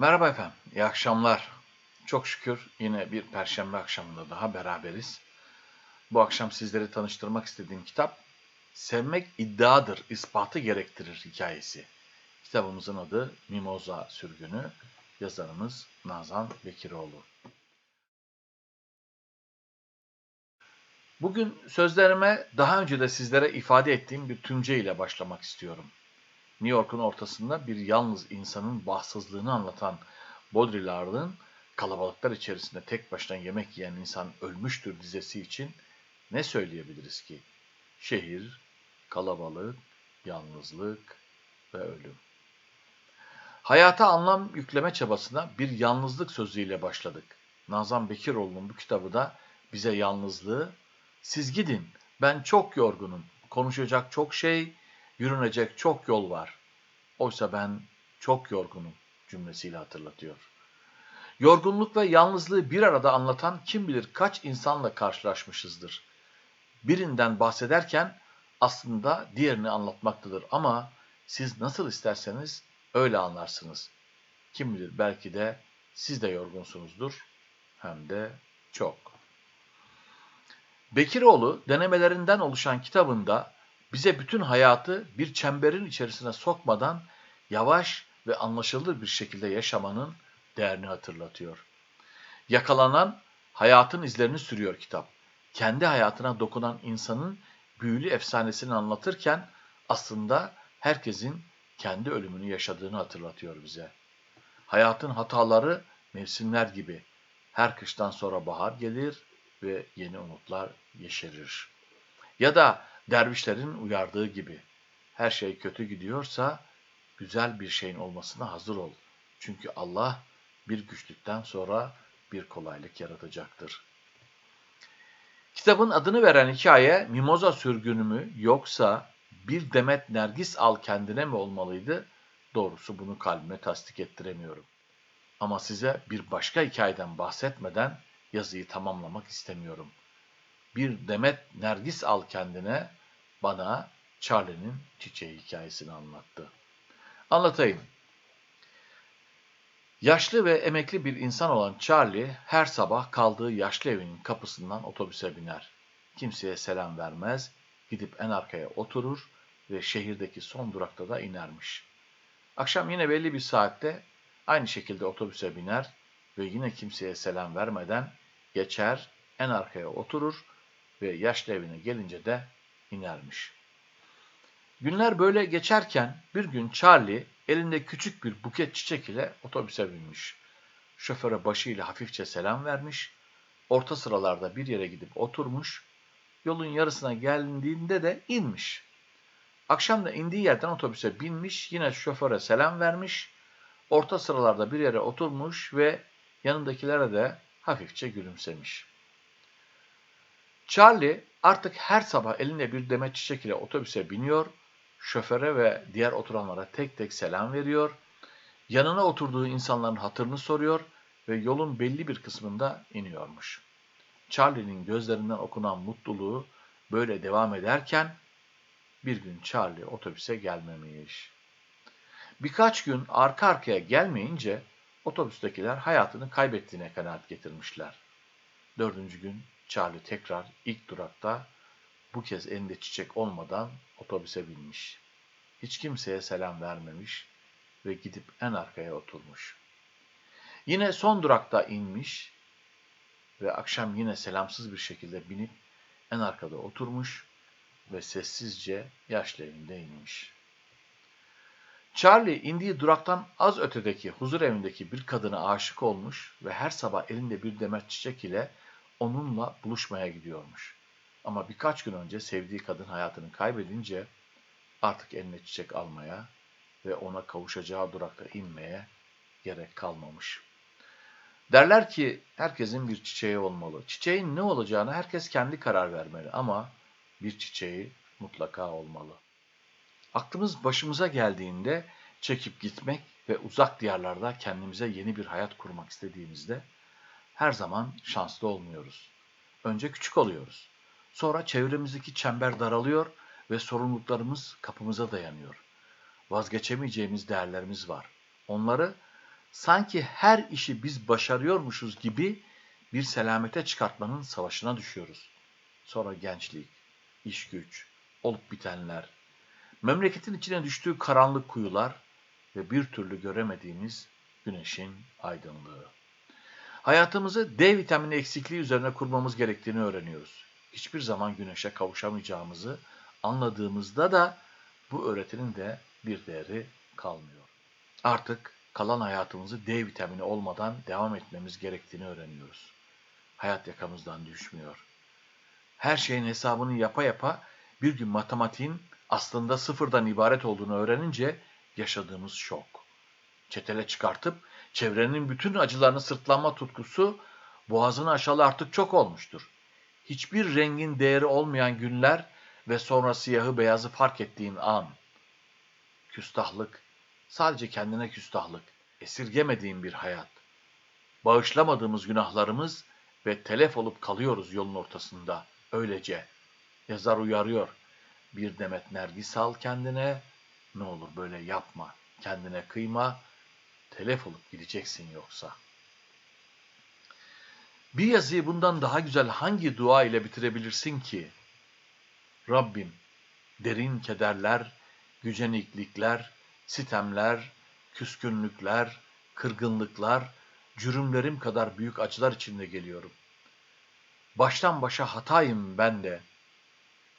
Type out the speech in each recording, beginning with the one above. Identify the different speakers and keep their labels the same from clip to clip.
Speaker 1: Merhaba efendim, iyi akşamlar. Çok şükür yine bir perşembe akşamında daha beraberiz. Bu akşam sizlere tanıştırmak istediğim kitap Sevmek iddiadır, ispatı gerektirir hikayesi. Kitabımızın adı Mimoza Sürgünü, yazarımız Nazan Bekiroğlu. Bugün sözlerime daha önce de sizlere ifade ettiğim bir tümce ile başlamak istiyorum. New York'un ortasında bir yalnız insanın bahtsızlığını anlatan Baudrillard'ın kalabalıklar içerisinde tek başına yemek yiyen insan ölmüştür dizesi için ne söyleyebiliriz ki? Şehir, kalabalık, yalnızlık ve ölüm. Hayata anlam yükleme çabasına bir yalnızlık sözüyle başladık. Nazan Bekiroğlu'nun bu kitabı da bize yalnızlığı, siz gidin, ben çok yorgunum, konuşacak çok şey, yürünecek çok yol var. Oysa ben çok yorgunum cümlesiyle hatırlatıyor. Yorgunluk ve yalnızlığı bir arada anlatan kim bilir kaç insanla karşılaşmışızdır. Birinden bahsederken aslında diğerini anlatmaktadır ama siz nasıl isterseniz öyle anlarsınız. Kim bilir belki de siz de yorgunsunuzdur hem de çok. Bekiroğlu denemelerinden oluşan kitabında bize bütün hayatı bir çemberin içerisine sokmadan yavaş ve anlaşılır bir şekilde yaşamanın değerini hatırlatıyor. Yakalanan hayatın izlerini sürüyor kitap. Kendi hayatına dokunan insanın büyülü efsanesini anlatırken aslında herkesin kendi ölümünü yaşadığını hatırlatıyor bize. Hayatın hataları mevsimler gibi. Her kıştan sonra bahar gelir ve yeni umutlar yeşerir. Ya da dervişlerin uyardığı gibi her şey kötü gidiyorsa güzel bir şeyin olmasına hazır ol. Çünkü Allah bir güçlükten sonra bir kolaylık yaratacaktır. Kitabın adını veren hikaye mimoza sürgünü mü yoksa bir demet nergis al kendine mi olmalıydı? Doğrusu bunu kalbime tasdik ettiremiyorum. Ama size bir başka hikayeden bahsetmeden yazıyı tamamlamak istemiyorum. Bir demet nergis al kendine bana Charlie'nin çiçeği hikayesini anlattı. Anlatayım. Yaşlı ve emekli bir insan olan Charlie her sabah kaldığı yaşlı evinin kapısından otobüse biner. Kimseye selam vermez, gidip en arkaya oturur ve şehirdeki son durakta da inermiş. Akşam yine belli bir saatte aynı şekilde otobüse biner ve yine kimseye selam vermeden geçer, en arkaya oturur ve yaşlı evine gelince de inermiş. Günler böyle geçerken bir gün Charlie elinde küçük bir buket çiçek ile otobüse binmiş. Şoföre başıyla hafifçe selam vermiş, orta sıralarda bir yere gidip oturmuş, yolun yarısına geldiğinde de inmiş. Akşam da indiği yerden otobüse binmiş, yine şoföre selam vermiş, orta sıralarda bir yere oturmuş ve yanındakilere de hafifçe gülümsemiş. Charlie artık her sabah elinde bir demet çiçek ile otobüse biniyor, şoföre ve diğer oturanlara tek tek selam veriyor, yanına oturduğu insanların hatırını soruyor ve yolun belli bir kısmında iniyormuş. Charlie'nin gözlerinden okunan mutluluğu böyle devam ederken bir gün Charlie otobüse gelmemiş. Birkaç gün arka arkaya gelmeyince otobüstekiler hayatını kaybettiğine kanaat getirmişler. Dördüncü gün Charlie tekrar ilk durakta bu kez elinde çiçek olmadan otobüse binmiş. Hiç kimseye selam vermemiş ve gidip en arkaya oturmuş. Yine son durakta inmiş ve akşam yine selamsız bir şekilde binip en arkada oturmuş ve sessizce yaşlı evinde inmiş. Charlie indiği duraktan az ötedeki huzur evindeki bir kadına aşık olmuş ve her sabah elinde bir demet çiçek ile onunla buluşmaya gidiyormuş. Ama birkaç gün önce sevdiği kadın hayatını kaybedince artık eline çiçek almaya ve ona kavuşacağı durakta inmeye gerek kalmamış. Derler ki herkesin bir çiçeği olmalı. Çiçeğin ne olacağını herkes kendi karar vermeli ama bir çiçeği mutlaka olmalı. Aklımız başımıza geldiğinde çekip gitmek ve uzak diyarlarda kendimize yeni bir hayat kurmak istediğimizde her zaman şanslı olmuyoruz. Önce küçük oluyoruz. Sonra çevremizdeki çember daralıyor ve sorumluluklarımız kapımıza dayanıyor. Vazgeçemeyeceğimiz değerlerimiz var. Onları sanki her işi biz başarıyormuşuz gibi bir selamete çıkartmanın savaşına düşüyoruz. Sonra gençlik, iş güç, olup bitenler, memleketin içine düştüğü karanlık kuyular ve bir türlü göremediğimiz güneşin aydınlığı. Hayatımızı D vitamini eksikliği üzerine kurmamız gerektiğini öğreniyoruz. Hiçbir zaman güneşe kavuşamayacağımızı anladığımızda da bu öğretinin de bir değeri kalmıyor. Artık kalan hayatımızı D vitamini olmadan devam etmemiz gerektiğini öğreniyoruz. Hayat yakamızdan düşmüyor. Her şeyin hesabını yapa yapa bir gün matematiğin aslında sıfırdan ibaret olduğunu öğrenince yaşadığımız şok. Çetele çıkartıp çevrenin bütün acılarını sırtlanma tutkusu boğazını aşalı artık çok olmuştur. Hiçbir rengin değeri olmayan günler ve sonra siyahı beyazı fark ettiğin an. Küstahlık, sadece kendine küstahlık, esirgemediğin bir hayat. Bağışlamadığımız günahlarımız ve telef olup kalıyoruz yolun ortasında. Öylece. Yazar uyarıyor. Bir demet nergis al kendine. Ne olur böyle yapma. Kendine kıyma. Telef olup gideceksin yoksa. Bir yazıyı bundan daha güzel hangi dua ile bitirebilirsin ki? Rabbim, derin kederler, güceniklikler, sitemler, küskünlükler, kırgınlıklar, cürümlerim kadar büyük acılar içinde geliyorum. Baştan başa hatayım ben de.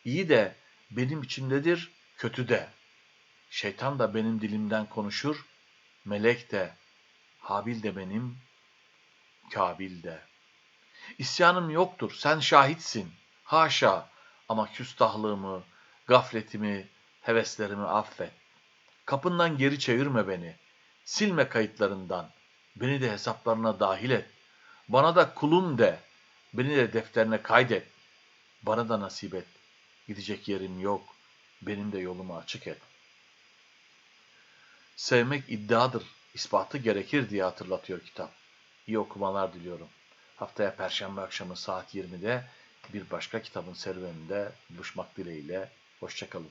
Speaker 1: İyi de benim içimdedir, kötü de. Şeytan da benim dilimden konuşur, melek de, Habil de benim, Kabil de. İsyanım yoktur, sen şahitsin. Haşa ama küstahlığımı, gafletimi, heveslerimi affet. Kapından geri çevirme beni. Silme kayıtlarından. Beni de hesaplarına dahil et. Bana da kulum de. Beni de defterine kaydet. Bana da nasip et. Gidecek yerim yok. Benim de yolumu açık et. Sevmek iddiadır. ispatı gerekir diye hatırlatıyor kitap. İyi okumalar diliyorum. Haftaya Perşembe akşamı saat 20'de bir başka kitabın serüveninde buluşmak dileğiyle. Hoşçakalın.